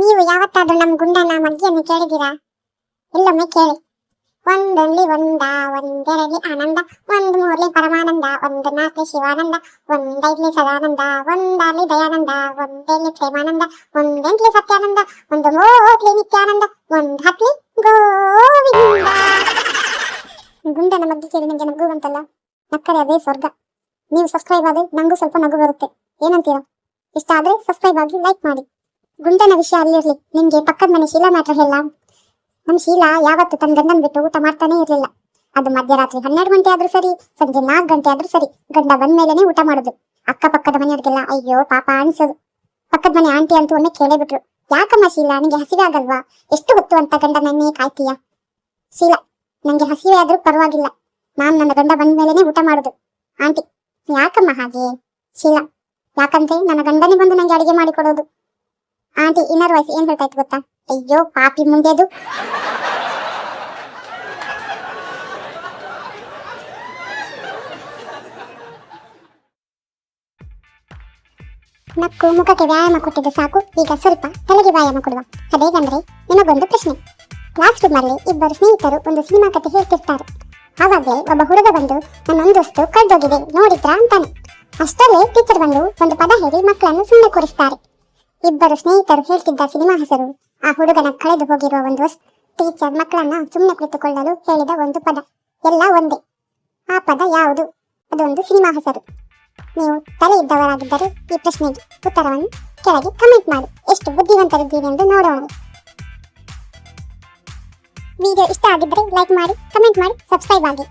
ನೀವು ಯಾವತ್ತಾದ್ರೂ ನಮ್ ಗುಂಡನ ಮಗ್ಗಿಯನ್ನು ಕೇಳಿದ್ದೀರಾ? ಇಲ್ಲೊಮ್ಮೆ ಕೇಳಿ. ಒಂದಲ್ಲಿ ಒಂದ ಒಂದೆರಡಿ ಆನಂದ, ಒಂದ್ ಮೂರ್ಲಿ ಪರಮಾನಂದ, ಒಂದ್ ನಾಲ್ಕಲಿ ಶಿವಾನಂದ, ಒಂದೈದ್ಲಿ ಸದಾನಂದ, ಒಂದಾರ್ಲಿ ದಯಾನಂದ ಒಂದೇಳ್ಲಿ ಪ್ರೇಮಾನಂದ, ಒಂದೆಂಟ್ಲಿ ಸತ್ಯಾನಂದ, ಒಂದು ಮೂವತ್ಲಿ ನಿತ್ಯಾನಂದ, ಒಂದ್ ಹತ್ಲಿ ಗೋವಿಂದ. ಗುಂಡನ ಮಗ್ಗಿ ಕೇಳಿ ನಂಗೆ ನಗು ಬಂತಲ್ಲ. ನಕ್ಕರೆ ಅದೇ ಸ್ವರ್ಗ. ನೀವು ಸಬ್ಸ್ಕ್ರೈಬ್ ಆದ್ರೆ ನಂಗೂ ಸ್ವಲ್ಪ ನಗು ಬರುತ್ತೆ. ಏನಂತೀರಾ? ಇಷ್ಟ ಆದ್ರೆ ಸಬ್ಸ್ಕ್ರೈಬ್ ಆಗಿ ಲೈಕ್ ಮಾಡಿ. ಗುಂಡನ ವಿಷಯ ಅಲ್ಲಿರ್ಲಿ. ನಿಮ್ಗೆ ಪಕ್ಕದ ಮನೆ ಶೀಲಾ ಮ್ಯಾಟ್ರ್ ಹೇಳ. ನಮ್ ಶೀಲಾ ಯಾವತ್ತು ತನ್ನ ಗಂಡನ್ ಬಿಟ್ಟು ಊಟ ಮಾಡ್ತಾನೆ ಇರ್ಲಿಲ್ಲ. ಅದು ಮಧ್ಯರಾತ್ರಿ ಹನ್ನೆರಡು ಗಂಟೆ ಆದ್ರೂ ಸರಿ, ಸಂಜೆ ನಾಲ್ಕು ಗಂಟೆ ಆದ್ರೂ ಸರಿ. ಗಂಡ ಬಂದ ಮೇಲೆನೆ ಊಟ ಮಾಡುದು. ಅಕ್ಕ ಪಕ್ಕದ ಮನೆಯವ್ರಿಗೆಲ್ಲ ಅಯ್ಯೋ ಪಾಪ ಅನಿಸೋದು. ಪಕ್ಕದ ಮನೆ ಆಂಟಿ ಅಂತೂ ಒಮ್ಮೆ ಕೇಳೇ ಬಿಟ್ರು ಯಾಕಮ್ಮ ಶೀಲಾ, ನಿಂಗೆ ಹಸಿವೆ ಆಗಲ್ವಾ ಎಷ್ಟು ಹೊತ್ತು ಅಂತ ಗಂಡ ನನ್ನೇ ಕಾಯ್ತೀಯ? ಶೀಲಾ, ನಂಗೆ ಹಸಿವೆ ಆದ್ರೂ ಪರವಾಗಿಲ್ಲ. ನಾನು ನನ್ನ ಗಂಡ ಬಂದ ಮೇಲೆನೆ ಊಟ ಮಾಡುದು. ಆಂಟಿ, ಯಾಕಮ್ಮ ಹಾಗೆ? ಶೀಲಾ, ಯಾಕಂದ್ರೆ ನನ್ನ ಗಂಡನೇ ಬಂದು ನಂಗೆ ಅಡಿಗೆ ಮಾಡಿಕೊಡೋದು. ಆಂಟಿ ಇನ್ನರ್ ವಾಯ್ಸ್ ಏನ್ ಹೇಳ್ತಾ ಇತ್ತು ಗೊತ್ತಾ? ಅಯ್ಯೋ, ಪಾಪಿ ಮುಂದೆದು ನಕ್ಕು ಮುಖಕ್ಕೆ ವ್ಯಾಯಾಮ ಕೊಟ್ಟಿದ್ದು ಸಾಕು. ಈಗ ಸ್ವಲ್ಪ ತಲೆಗೆ ವ್ಯಾಯಾಮ ಕೊಡುವ. ಅದೇಗಂದ್ರೆ ನಿಮಗೊಂದು ಪ್ರಶ್ನೆ. ಕ್ಲಾಸ್ ರೂಮ್ ಅಲ್ಲಿ ಇಬ್ಬರು ಸ್ನೇಹಿತರು ಒಂದು ಸಿನಿಮಾ ಕತೆ ಹೇಳ್ತಿರ್ತಾರೆ. ಆವಾಗಲೇ ಒಬ್ಬ ಹುಡುಗ ಬಂದು ನನ್ನೊಂದು ಒಂದಷ್ಟು ಕಳ್ದೋಗಿದೆ, ನೋಡಿದ್ರಾ ಅಂತಾನೆ. ಅಷ್ಟರಲ್ಲೇ ಟೀಚರ್ ಬಂದು ಒಂದು ಪದ ಹೇಳಿ ಮಕ್ಕಳನ್ನು ಸುಮ್ಮನೆ ಕೂರಿಸ್ತಾರೆ. ಇಬ್ಬರು ಸ್ನೇಹಿತರು ಹೇಳ್ತಿದ್ದ ಸಿನಿಮಾ ಹೆಸರು. ಆ ಹುಡುಗನ ಕಳೆದು ಹೋಗಿರುವ ಒಂದು ಟೀಚರ್ ಮಕ್ಕಳನ್ನ ಸುಮ್ಮನೆ ಕುಳಿತುಕೊಳ್ಳಲು ಹೇಳಿದ ಒಂದು ಪದ. ಎಲ್ಲ ಒಂದೇ. ಆ ಪದ ಯಾವುದು? ಅದೊಂದು ಸಿನಿಮಾ ಹೆಸರು. ನೀವು ತಲೆ ಇದ್ದವರಾಗಿದ್ದರೆ ಈ ಪ್ರಶ್ನೆಗೆ ಉತ್ತರವನ್ನು ಕೆಳಗೆ ಕಮೆಂಟ್ ಮಾಡಿ. ಎಷ್ಟು ಬುದ್ಧಿವಂತರಿದ್ದೀರಿ ಎಂದು ನೋಡೋಣ. ವಿಡಿಯೋ ಇಷ್ಟ ಆಗಿದ್ದರೆ ಲೈಕ್ ಮಾಡಿ, ಕಮೆಂಟ್ ಮಾಡಿ, ಸಬ್ಸ್ಕ್ರೈಬ್ ಆಗಿ.